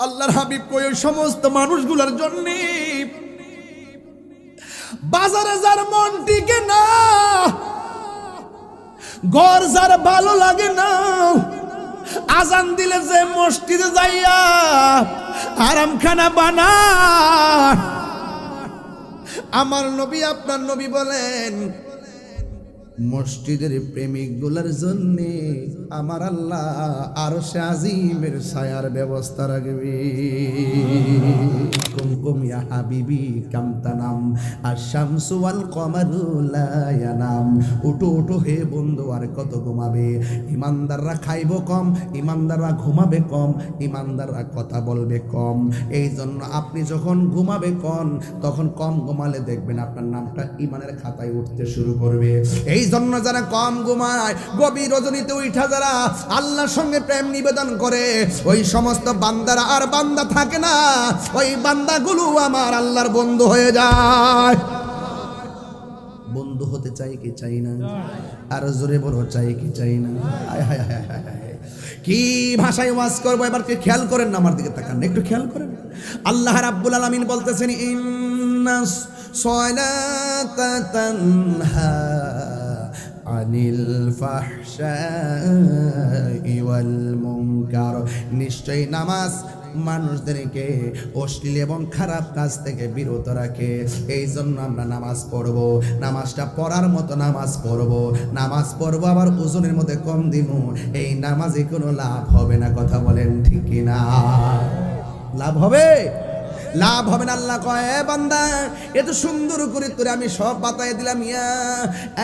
আল্লাহর হাবিব কই ওই সমস্ত মানুষগুলোর জন্য বাজারে যার মন টিকে না, ঘর যার ভালো লাগে না, আজান দিলে যে মসজিদে যাইয়া আরাম খানা বানা আমার নবী, আপনার নবী বলেন মসজিদের প্রেমিকগুলার জন্য আমার আল্লাহ আরও সে আজিমের ছায়ার ব্যবস্থা রাখবে। ইয়া হাবিবি কামতানাম আর শামসু আল হে বন্ধু, আর কত ঘুমাবে? ইমানদাররা খাইব কম, ইমানদাররা ঘুমাবে কম, ইমানদাররা কথা বলবে কম। এই জন্য আপনি যখন ঘুমাবে কম তখন কম ঘুমালে দেখবেন আপনার নামটা ইমানের খাতায় উঠতে শুরু করবে। এই জন্য যারা কম ঘুমায়, গভীর রজনীতে উঠা যারা, আল্লাহর সঙ্গে প্রেম নিবেদন করে, ওই সমস্ত বান্দারা আর বান্দা থাকে না। ওই বান্দাগুলো আমার আল্লাহর বন্ধু হয়ে যায়। বন্ধু হতে চাই কি চাই না? আর জোরে বড় চাই কি চাই না। কি ভাষায় ওয়াজ করব? এবার কি খেয়াল করেন না আমার দিকে তাকান? একটু খেয়াল করেন। আল্লাহ রাব্বুল আলামিন বলতেছেন, ইন্নাস সলাতা ফাহশাই ওয়াল মুনকার নিশ্চয়ই নামাজ মানুষদেরকে অশ্লীল এবং খারাপ কাজ থেকে বিরত রাখে। এই জন্য আমরা নামাজ পড়ব। নামাজটা পড়ার মতো নামাজ পড়ব। নামাজ পড়ব আবার ওজনের মধ্যে কম দিব এই নামাজে কোনো লাভ হবে না, কথা বলেন ঠিক না লাভ হবে? লাভ হবে না, আল্লাহ কয় বান্দা এত সুন্দর করে তোরে আমি সব বাতায় দিলাম, ইয়া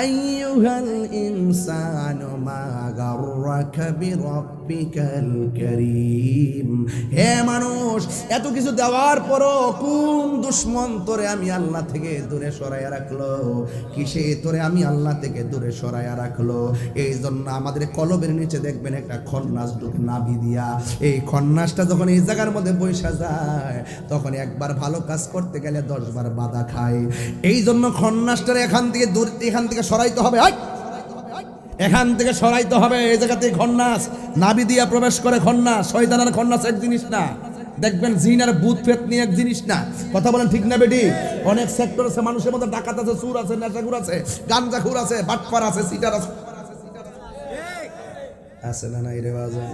আইয়ুহাল ইনসানু মা গাররাকা বিরাব্বিকাল কারীম। হে মানুষ, এত কিছু দেওয়ার পরও কোন দুশ্মন তোরে আমি আল্লাহ থেকে দূরে সরাইয়া রাখল? কিসে তোরে আমি আল্লাহ থেকে দূরে সরাইয়া রাখল? এই জন্য আমাদের কলবের নিচে দেখবেন একটা খন্নাস ঢুকে নাভি দিয়া। এই খন্নাসটা যখন এই জায়গার মধ্যে বৈশা যায়, তখন একবার ভালো কাজ করতে গেলে দশবার বাধা খায়। এই জন্য খন্নাসটার এখান থেকে দূর, এখান থেকে সরাইতে হবে এখান থেকে সরাইতে হবে, এই জায়গা থেকে খন্নাস নাভি দিয়া প্রবেশ করে খন্নাস শয়তানের খন্নাস এক জিনিস না। দেখবেন জিন আর বুথ ফেত নিয়ে এক জিনিস না। কথা বলেন ঠিক না বেটি? অনেক সেক্টর আছে, মানুষের মধ্যে ডাকাত আছে সুর আছে নেশাগুর আছে, গাঞ্জাখুর আছে, বাটপার আছে সিটার আছে। আছে না নাই রে বাজান?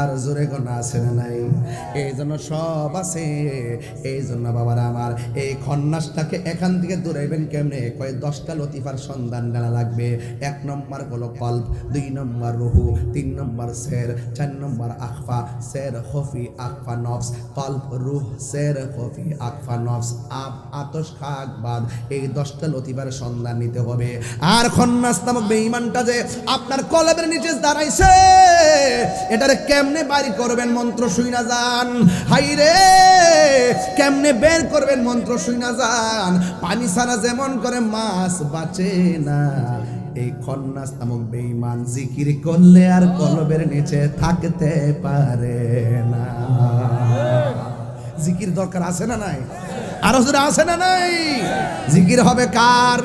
আর জোরে কোন আছে না নাই? এই জন্য সব আছে, এই জন্য বাবার আমার, এই খন্নাসটাকে এখান থেকে দূরাইবেন কেমনে? কয়, দশটা লতিফার সন্ধান জানা লাগবে। এক নম্বর হলো কল্প, দুই নম্বর রুহু, তিন নম্বর শের চার নম্বর আখফা শের হফি আখফা নফস, কল্প, রুহ শের হফি আখফা নফস। আব আতস খাক বাদ, এই দশটা লতিফার সন্ধান নিতে হবে। আর খন্নাস নামক বেঈমানটা যে আপনার কলবের নিচে দাঁড়াইছে। এটারে কেমনে বাড়ি করবেন মন্ত্র শুই না যান? হাই রে কেমনে বের করবেন মন্ত্র শুই না যান? পানি ছাড়া যেমন করে মাছ বাঁচে না। এই খন্নাস নামক বেঈমান জিকির করলে আর কলবের নিচে থাকতে পারে না। জিকির দরকার আছে না নাই? আরও জোরে আছে না নাই? জিকির হবে কার?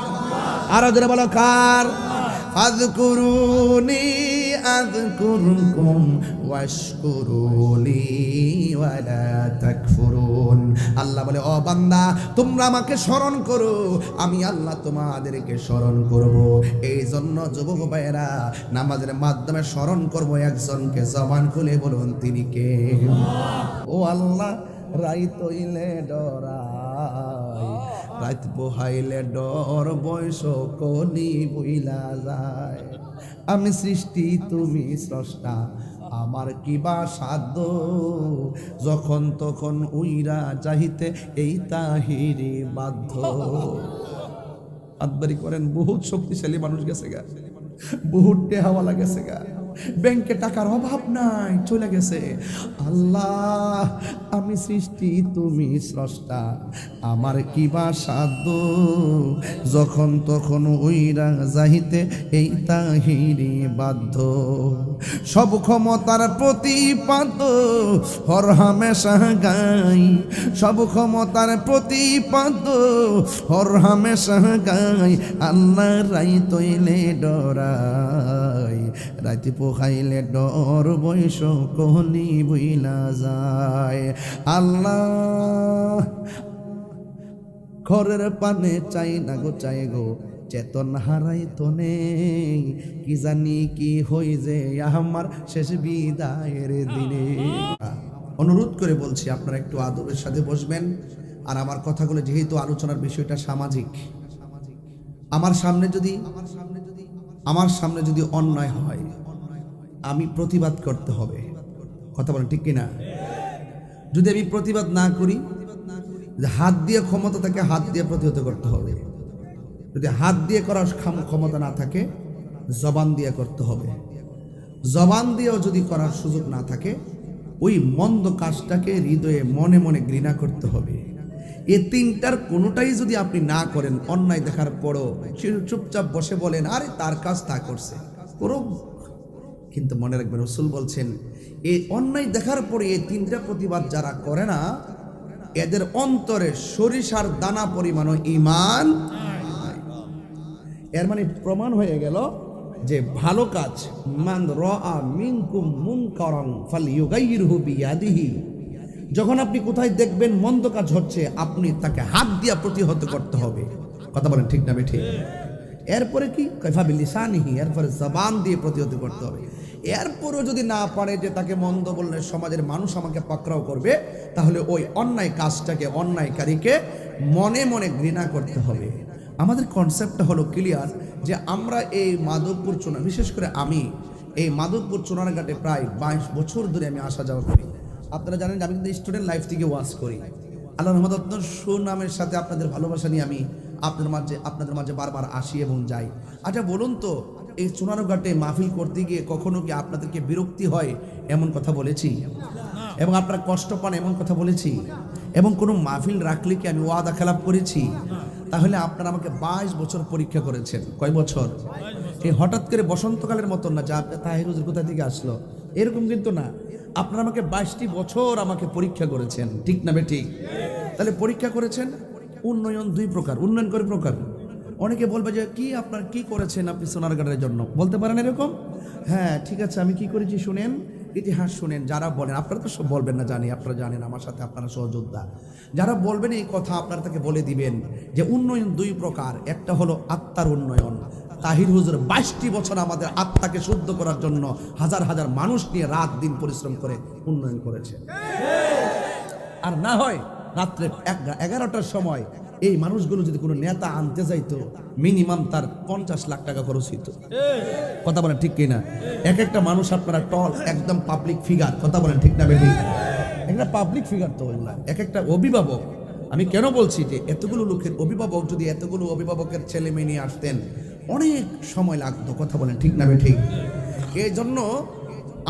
আরও জোরে বলো কার? ফাযকুরুনি আযকুরকুম ওয়াশকুরুলি ওয়ালা তাকফুরুন আল্লাহ বলে, ও বান্দা, তোমরা আমাকে স্মরণ করো। আমি আল্লাহ তোমাদেরকে স্মরণ করব। এই জন্য যুবক ভাইয়েরা, নামাজের মাধ্যমে স্মরণ করব একজনকে। জবান খুলে বলুন, তিনি কে? ও আল্লাহ রাই তৈলে ডরাই রাত বহাইলে ডর, বয়স কলি বইলা যায়। আমি সৃষ্টি, তুমি স্রষ্টা। আমার কিবা সাধ্য? যখন তখন উইরা চাহিতে এই তাহিরি বাধ্য। আদবারি করেন, বহুত শক্তিশালী মানুষ গেছে গা। বহুত টেহাওয়ালা গেছে গা। ব্যাংকে টাকার অভাব নাই, চলে গেছে। আল্লাহ, আমি সৃষ্টি, তুমি স্রষ্টা। আমার কি বা সাধ্য? যখন তখন ওইরা যাহিতে এই তাহিরি বাধ্য। সব ক্ষমতার প্রতিপাদ হর হামেশা গাই। সব ক্ষমতার প্রতিপাদ হর হামেশা গাই। আল্লাহ রাই তৈলে ডরাই, রাতি পোখাইলে ডর বৈশ কহনি বইলা যায়। আল্লাহ, ঘরের পানে চাই না গো, চাই গো। চেতন হারাই তো নেই কি জানি কি হই যে আমার শেষ বিদায়ের দিনে। অনুরোধ করে বলছি, আপনারা একটু আদবের সাথে বসবেন। আর আমার কথাগুলো যেহেতু আলোচনার বিষয়টা সামাজিক, আমার সামনে যদি, আমার সামনে যদি অন্যায় হয়, আমি প্রতিবাদ করতে হবে। কথা বলেন ঠিক কিনা? যদি আমি প্রতিবাদ না করি হাত দিয়ে ক্ষমতা থাকে, হাত দিয়ে প্রতিহত করতে হবে। যদি হাত দিয়ে করার ক্ষম- ক্ষমতা না থাকে, জবান দিয়ে করতে হবে। জবান দিয়েও যদি করার সুযোগ না থাকে, ওই মন্দ কাজটাকে হৃদয়ে মনে মনে ঘৃণা করতে হবে। এ তিনটার কোনোটাই যদি আপনি না করেন, অন্যায় দেখার পরও চুপচাপ বসে বলেন, আরে, তার কাজ তা করছে। করুক। কিন্তু মনে রাখবেন, রসুল বলছেন এই অন্যায় দেখার পরে এই তিনটা প্রতিবাদ যারা করে না, এদের অন্তরে সরিষার দানা পরিমাণ ইমান। এর মানে প্রমাণ হয়ে গেল যে ভালো কাজ, মান রা যখন আপনি কোথায় দেখবেন মন্দ কাজ হচ্ছে, আপনি তাকে হাত দিয়া প্রতিহত করতে হবে। কথা বলেন ঠিক না ঠিক এরপরে কি? কৈফাবি লিসানিহি এরপরে জবান দিয়ে প্রতিহত করতে হবে। এরপরও যদি না পারে যে তাকে মন্দ বললে সমাজের মানুষ আমাকে পাকড়াও করবে, তাহলে ওই অন্যায় কাজটাকে, অন্যায়কারীকে মনে মনে ঘৃণা করতে হবে। আমাদের কনসেপ্টটা হলো ক্লিয়ার যে আমরা এই মাধবপুর চোনা বিশেষ করে আমি, এই মাধবপুর চুনারঘাটে প্রায় বাইশ বছর ধরে আমি আসা যাওয়া করি। আপনারা জানেন আমি কিন্তু স্টুডেন্ট লাইফ থেকে ওয়াজ করি। আল্লাহ রহমত আপনার সুনামের সাথে আপনাদের ভালোবাসা নিয়ে আমি আপনাদের মাঝে আপনাদের মাঝে বারবার আসি এবং যাই। আচ্ছা বলুন তো, এই চুনারঘাটে মাহফিল করতে গিয়ে কখনো কি আপনাদেরকে বিরক্তি হয়? এমন কথা বলেছি? এবং আপনারা কষ্ট পান, এমন কথা বলেছি? এবং কোনো মাহফিল রাখলে কি আমি ওয়াদা খেলাপ করেছি? তাহলে আপনারা আমাকে বাইশ বছর পরীক্ষা করেছেন। কয় বছর? এই হঠাৎ করে বসন্তকালের মতন না, যা হুজুর কোথা থেকে আসলো? এরকম কিন্তু না। আপনারা আমাকে বাইশটি বছর আমাকে পরীক্ষা করেছেন, ঠিক না বে ঠিক তাহলে পরীক্ষা করেছেন? উন্নয়ন দুই প্রকার, উন্নয়ন করে প্রকার। অনেকে বলবে যে, কি আপনার কি করেছেন আপনি সোনারগাঁড়ের জন্য? বলতে পারেন এরকম? হ্যাঁ ঠিক আছে, আমি কি করেছি শুনেন? ইতিহাস শুনেন, যারা বলেন, আপনারা তো সব বলবেন না, জানি, আপনারা জানেন, আমার সাথে আপনারা সহযোদ্ধা। যারা বলবেন এই কথা, আপনারা তাকে বলে দিবেন যে উন্নয়ন দুই প্রকার। একটা হলো আত্মার উন্নয়ন। তাহির হুজুর, বাইশটি বছর আমাদের আত্মাকে শুদ্ধ করার জন্য হাজার হাজার মানুষ নিয়ে রাত দিন পরিশ্রম করে উন্নয়ন করেছে। আর না হয়, রাত্রে এগারোটার সময় এই মানুষগুলো যদি কোনো নেতা আনতে যাইতো মিনিমাম তার পঞ্চাশ লাখ টাকা খরচ হইতো। কথা বলেন ঠিক কিনা? এক একটা মানুষ আপনারা টল একদম পাবলিক ফিগার কথা বলেন ঠিক না বেঠিক একটা পাবলিক ফিগার তো না, এক একটা অভিভাবক। আমি কেন বলছি যে এতগুলো লোকের অভিভাবক, যদি এতগুলো অভিভাবকের ছেলে মেয়ে নিয়ে আসতেন, অনেক সময় লাগতো, কথা বলেন ঠিক না ঠিক এই জন্য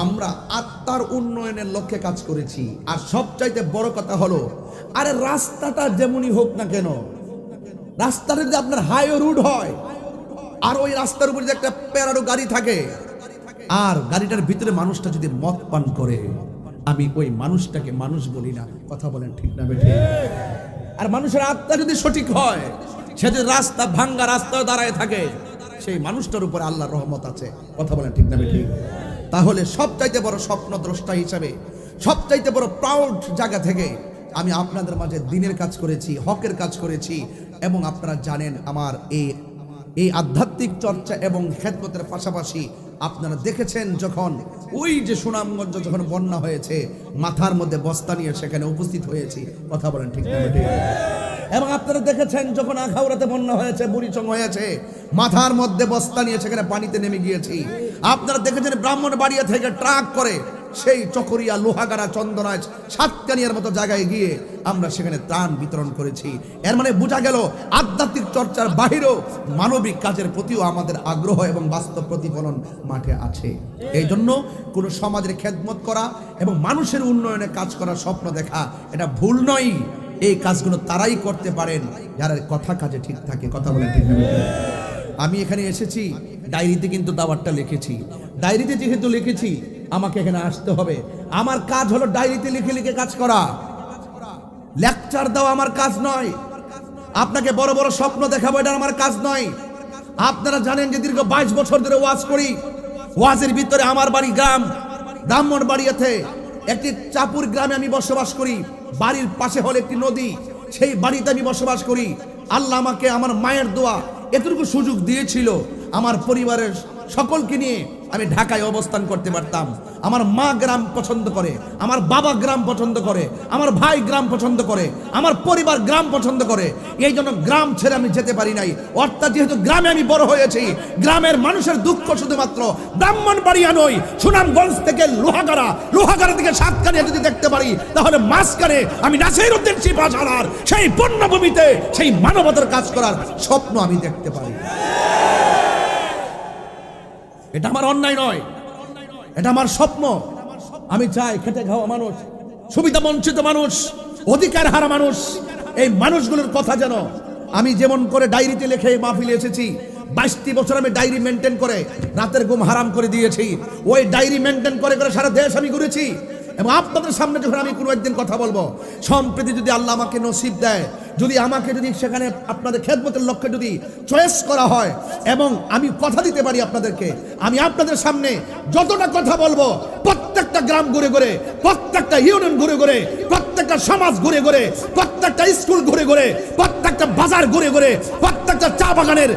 আমরা আত্মার উন্নয়নের লক্ষ্যে কাজ করেছি। আর সবচাইতে বড় কথা হলো, আরে রাস্তাটা যেমনই হোক না কেন রাস্তাটা যদি আপনার হাইওয়ে রুট হয়, আর ওই রাস্তার উপরে যে একটা প্যারাডো গাড়ি থাকে, আর গাড়িটার ভিতরে মানুষটা যদি মদ পান করে, আমি ওই মানুষটাকে মানুষ বলি না, কথা বলেন ঠিক না বেঠে? আর মানুষের আত্মা যদি সঠিক হয়, সে যদি রাস্তা ভাঙ্গা রাস্তায় দাঁড়ায় থাকে, সেই মানুষটার উপরে আল্লাহর রহমত আছে, কথা বলেন ঠিক না ঠিক তাহলে সবচাইতে বড় স্বপ্ন দ্রষ্টা হিসাবে, সবচাইতে বড় প্রাউড জায়গা থেকে আমি আপনাদের মাঝে দিনের কাজ করেছি, হকের কাজ করেছি এবং আপনারা জানেন আমার এই এই আধ্যাত্মিক চর্চা এবং খেদমতের পাশাপাশি আপনারা দেখেছেন যখন ওই যে সুনামগঞ্জ যখন বন্যা হয়েছে, মাথার মধ্যে বস্তা নিয়ে সেখানে উপস্থিত হয়েছি কথা বলেন ঠিক না? এবং আপনারা দেখেছেন যখন আখাউড়াতে বন্যা হয়েছে বুড়িচং হয়েছে, মাথার মধ্যে বস্তা নিয়ে সেখানে পানিতে নেমে গিয়েছি। আপনারা দেখেছেন ব্রাহ্মণ বাড়িয়া থেকে ট্রাক করে সেই চকরিয়া লোহাগাড়া চন্দনাজ সাতকানিয়ার মতো জায়গায় গিয়ে আমরা সেখানে ত্রাণ বিতরণ করেছি। এর মানে বোঝা গেল আধ্যাত্মিক চর্চার বাহিরেও মানবিক কাজের প্রতিও আমাদের আগ্রহ এবং বাস্তব প্রতিফলন মাঠে আছে। এই জন্য কোনো সমাজের খেদমত করা এবং মানুষের উন্নয়নে কাজ করার স্বপ্ন দেখা, এটা ভুল নয়। এই কাজগুলো তারাই করতে পারেন। যারা কথা কাজে ঠিক থাকে, কথা বলেন ঠিক আমি এখানে এসেছি, ডায়েরিতে কিন্তু দাবারটা লিখেছি। ডায়েরিতে যেহেতু লিখেছি, আমাকে এখানে আসতে হবে। আমার কাজ হলো ডায়েরিতে লিখে লিখে কাজ করা। লেকচার দেওয়া আমার কাজ নয়। আপনাকে বড় বড় স্বপ্ন দেখাবো, এটা আমার কাজ নয়। আপনারা জানেন যে দীর্ঘ বাইশ বছর ধরে ওয়াজ করি। ওয়াজের ভিতরে আমার বাড়ি গ্রাম ব্রাহ্মণ বাড়িয়াতে একটি চাপুর গ্রামে আমি বসবাস করি। বাড়ির পাশে হল একটি নদী। সেই বাড়িতে আমি বসবাস করি। আল্লাহ আমাকে আমার মায়ের দোয়া এতটুকু সুযোগ দিয়েছিল। আমার পরিবারের সকলকে নিয়ে আমি ঢাকায় অবস্থান করতে পারতাম। আমার মা গ্রাম পছন্দ করে, আমার বাবা গ্রাম পছন্দ করে, আমার ভাই গ্রাম পছন্দ করে, আমার পরিবার গ্রাম পছন্দ করে, এই জন্য গ্রাম ছেড়ে আমি যেতে পারি নাই। অর্থাৎ যেহেতু গ্রামে আমি বড় হয়েছি, গ্রামের মানুষের দুঃখ শুধুমাত্র ব্রাহ্মণ বাড়িয়া নই, সুনামগঞ্জ থেকে লোহাগাড়া লোহাগাড়া থেকে সাতকানিয়া যদি দেখতে পারি, তাহলে মাঝখানে আমি নাসির উদ্দিন সিপাশালার সেই পণ্যভূমিতে সেই মানবতার কাজ করার স্বপ্ন আমি দেখতে পারি এটা আমার অন্যায় নয়। এটা আমার স্বপ্ন। আমি চাই খেটে খাওয়া মানুষ, সুবিধা বঞ্চিত মানুষ, অধিকার হারা মানুষ। এই মানুষগুলোর কথা যেন আমি যেমন করে ডায়েরিতে লিখে মাহফিলে এসেছি, বাইশটি বছর আমি ডায়েরি মেনটেন করে রাতের ঘুম হারাম করে দিয়েছি। ওই ডায়েরি মেনটেন করে করে সারা দেশ আমি ঘুরেছি। এবং আপনাদের সামনে যখন আমি কোনো একদিন কথা বলব, সম্প্রতি যদি আল্লাহ আমাকে নসিব দেয়, যদি আমাকে যদি সেখানে আপনাদের খেদমতের লক্ষ্যে যদি চয়েস করা হয়, এবং আমি কথা দিতে পারি আপনাদেরকে, আমি আপনাদের সামনে যতটা কথা বলব, প্রত্যেকটা গ্রাম ঘুরে ঘুরে, প্রত্যেকটা ইউনিয়ন ঘুরে ঘুরে, প্রত্যেকটা সমাজ ঘুরে ঘুরে, প্রত্যেকটা স্কুল ঘুরে ঘুরে, প্রত্যেকটা বাজার ঘুরে ঘুরে, প্রত্যেকটা চা বাগানের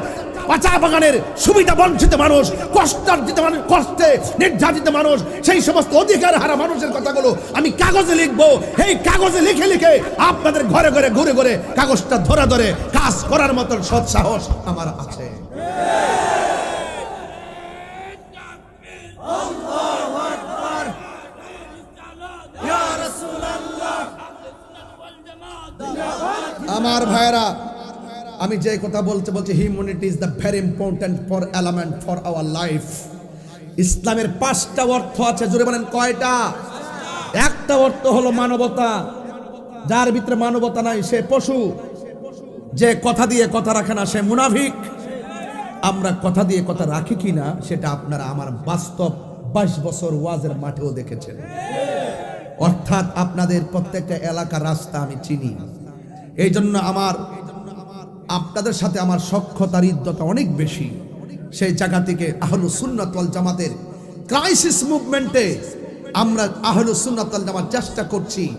চা বাগানের সুবিধা বঞ্চিত মানুষ কষ্টার্জিত মানুষ, কষ্টে নির্যাতিত মানুষ, সেই সমস্ত অধিকার হারা মানুষের কথাগুলো আমি কাগজে লিখব। এই কাগজে লিখে লিখে আপনাদের ঘরে ঘরে ঘুরে ঘুরে কাগজটা ধরে ধরে কাজ করার মতন সৎ সাহস আমার আছে। আমার ভাইরা আমি যে কথা বলতে বলছি humanity is the very important for element for our life ইসলামের পাঁচটা অর্থ আছে জুড়ে বলেন কয়টা? একটা অর্থ হলো মানবতা, যার ভিতরে মানবতা নাই, সে পশু। যে কথা দিয়ে কথা রাখে না, সে মুনাফিক। আমরা কথা দিয়ে কথা রাখি কি না, সেটা আপনারা আমার বাস্তব বাইশ বছর ওয়াজের মাঠেও দেখেছেন। অর্থাৎ আপনাদের প্রত্যেকটা এলাকার রাস্তা আমি চিনি। এই জন্য আমার আপনাদের সাথে আমার সক্ষতার ইদ্যতা অনেক বেশি। সেই জায়গা থেকে আহলু সুন্নাতল জামাতের ক্রাইসিস মুভমেন্টে আমরা আহলু সুন্নাতল জামাত চেষ্টা করছি।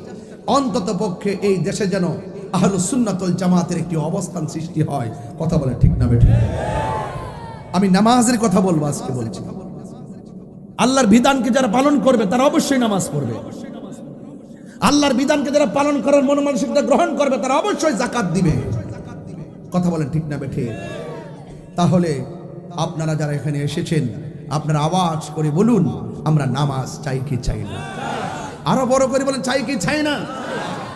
অন্তত পক্ষে এই দেশে যেন আহলু সুন্নাতল জামাতের একটি অবস্থান সৃষ্টি হয়। কথা বলে ঠিক না বেঠিক আমি নামাজের কথা বলব আজকে বলছি। আল্লাহর বিধানকে যারা পালন করবে, তারা অবশ্যই নামাজ পড়বে। আল্লাহর বিধানকে যারা পালন করার মনোমানসিকতা গ্রহণ করবে, তারা অবশ্যই জাকাত দিবে। কথা বলেন ঠিক না বেঠে। তাহলে আপনারা যারা এখানে এসেছেন, আপনারা আওয়াজ করে বলুন, আমরা নামাজ চাই কি চাই না। আরও বড় করে বলেন, চাই কি চাই না?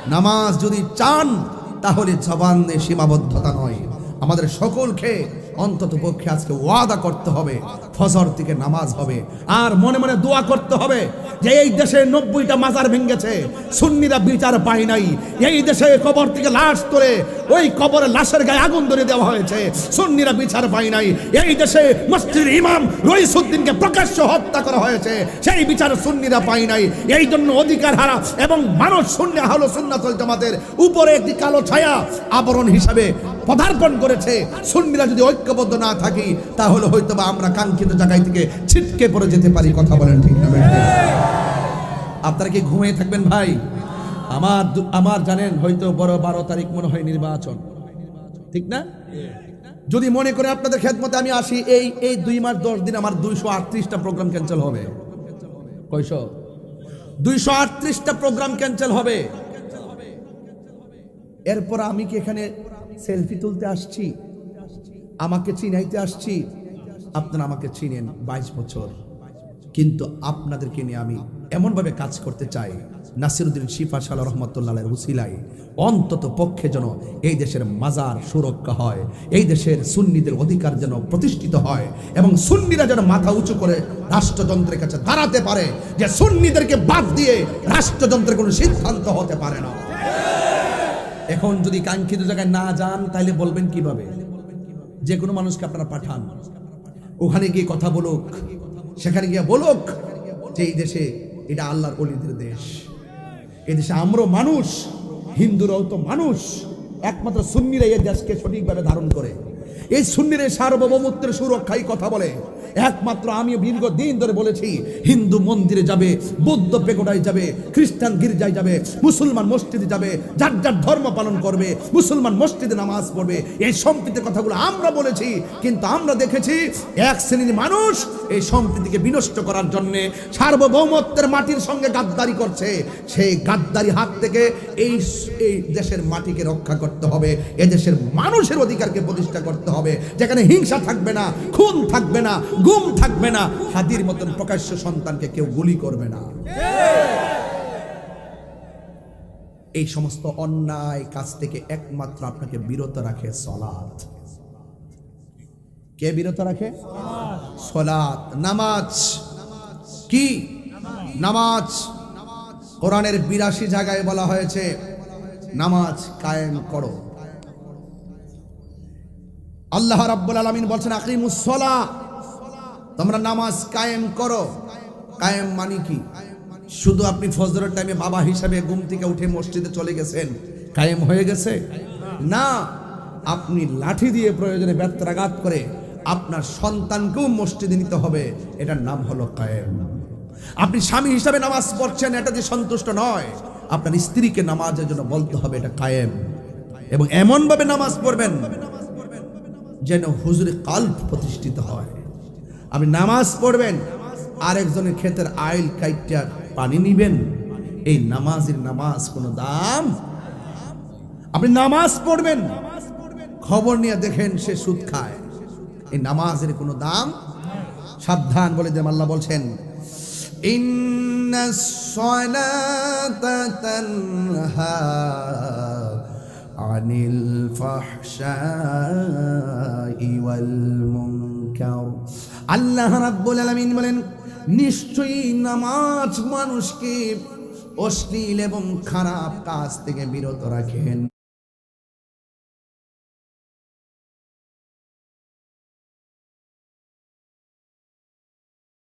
নামাজ যদি চান, তাহলে জবানে সীমাবদ্ধতা নয়। আমাদের সকলকে অন্তত পক্ষে আজকে ওয়াদা করতে হবে, ফজর থেকে নামাজ হবে। আর মনে মনে দোয়া করতে হবে যে এই দেশে নব্বইটা মাজার ভেঙেছে, সুন্নিরা বিচার পায় নাই। এই দেশে কবর থেকে লাশ তোলে ওই কবরে লাশের গায়ে আগুন ধরে দেওয়া হয়েছে, সুন্নিরা বিচার পায় নাই। এই দেশে মসজিদ ইমাম রইসুদ্দিনকে প্রকাশ্য হত্যা করা হয়েছে, সেই বিচার সুন্নিরা পায় নাই। এই জন্য অধিকার হারা এবং মানুষ শূন্য হলো সুন্নাতল জামাতের উপরে একটি কালো ছায়া আবরণ হিসাবে পদার্পণ করেছে। সুন্নিরা যদি ঐক্যবদ্ধ না থাকি, তাহলে হয়তো বা আমরা কাঙ্ক্ষিত জায়গায় থেকে ছিটকে পড়ে যেতে পারি। কথা বলেন ঠিক না? আপনারা কি ঘুমিয়ে থাকবেন ভাই? আমার আমার জানেন, হয়তো বড় বারো তারিখ মনে হয় নির্বাচন। ঠিক না? যদি মনে করে আপনাদের খেদমতে আমি আসি, এই এই দুই মাস দশ দিন আমার দুইশো আটত্রিশটা প্রোগ্রাম ক্যান্সেল হবে। কয়শো? দুইশো আটত্রিশটা প্রোগ্রাম ক্যান্সেল হবে। এরপর আমি কি এখানে সেলফি তুলতে আসছি। আমাকে চিনাইতে আসছি। আপনারা আমাকে চিনেন বাইশ বছর। কিন্তু আপনাদেরকে নিয়ে আমি এমনভাবে কাজ করতে চাই। নাসিরুদ্দিন শিফা সাল রহমতুল্লাহ হুসিলাই অন্তত পক্ষে যেন এই দেশের মাজার সুরক্ষা হয়, এই দেশের সুন্নিদের অধিকার যেন প্রতিষ্ঠিত হয় এবং সুন্নিরা যেন মাথা উঁচু করে রাষ্ট্রযন্ত্রের কাছে দাঁড়াতে পারে, যে সুন্নিদেরকে বাদ দিয়ে রাষ্ট্রযন্ত্রের কোনো সিদ্ধান্ত হতে পারে না। এখন যদি কাঙ্ক্ষিত জায়গায় না যান তাহলে বলবেন কীভাবে? যে কোনো মানুষকে আপনারা পাঠান। ওখানে গিয়ে কথা বলুক, সেখানে গিয়ে বলুক যে এই দেশে এটা আল্লাহর অলিদের দেশ। এই দেশে আমরাও মানুষ, হিন্দুরাও তো মানুষ। একমাত্র সুন্নিরা এই দেশকে সঠিকভাবে ধারণ করে। এই সুন্নির সার্বভৌমত্বের সুরক্ষায় কথা বলে। একমাত্র আমি দীর্ঘ দিন ধরে বলেছি, হিন্দু মন্দিরে যাবে, বৌদ্ধ পেগোডায় যাবে, খ্রিস্টান গির্জায় যাবে, মুসলমান মসজিদে যাবে, যার যার ধর্ম পালন করবে, মুসলমান মসজিদে নামাজ পড়বে, এই সম্প্রীতির কথাগুলো আমরা বলেছি, কিন্তু আমরা দেখেছি এক শ্রেণির মানুষ এই সম্প্রীতিকে বিনষ্ট করার জন্যে সার্বভৌমত্বের মাটির সঙ্গে গাদ্দারি করছে। সেই গাদ্দারি হাত থেকে এই এই দেশের মাটিকে রক্ষা করতে হবে এ দেশের মানুষের অধিকারকে প্রতিষ্ঠা করতে হবে, যেখানে হিংসা থাকবে না, খুন থাকবে না গুম থাকবে না। হাতির মতন প্রকাশ্য সন্তানকে কেউ গুলি করবে না। এই সমস্ত অন্যায় কাজ থেকে একমাত্র আপনাকে বিরত রাখে সলাৎ। কে বিরত রাখে? সলাৎ। নামাজ। কি? নামাজ। কোরআনের বিরাশি জায়গায় বলা হয়েছে, নামাজ কায়েম করো। আল্লাহ রাব্বুল আলামিন বলছেন, আকিমুস সলা তোমরা নামাজ কায়েম করো। কায়েম মানে কি? শুধু আপনি ফজরের টাইমে বাবা হিসাবে ঘুম থেকে উঠে মসজিদে চলে গেছেন, কায়েম হয়ে গেছে? না, আপনি লাঠি দিয়ে প্রয়োজনে ব্যত্রাঘাত করে আপনার সন্তানকেও মসজিদে নিতে হবে। এটার নাম হলো কায়েম। আপনি স্বামী হিসাবে নামাজ পড়ছেন, এটা যে সন্তুষ্ট নয়। আপনার স্ত্রীকে নামাজের জন্য বলতে হবে, এটা কায়েম। এবং এমনভাবে নামাজ পড়বেন যেন হুজুরে কাল্প প্রতিষ্ঠিত হয়। আপনি নামাজ পড়বেন আরেকজনের ক্ষেতের আইল কাইটার পানি নিবেন এই নামাজের নামাজ কোনো দাম আপনি নামাজ পড়বেন খবর নিয়ে দেখেন সে সুদ খায় এই নামাজের কোনো দাম সাবধান বলে যে আল্লাহ বলছেন إن الصلاة تنهى عن الفحشاء والمنكر আল্লাহ রাব্বুল আলামিন বলেন নিশ্চয়ই নামাজ মানুষকে অশ্লীল এবং খারাপ কাজ থেকে বিরত রাখেন।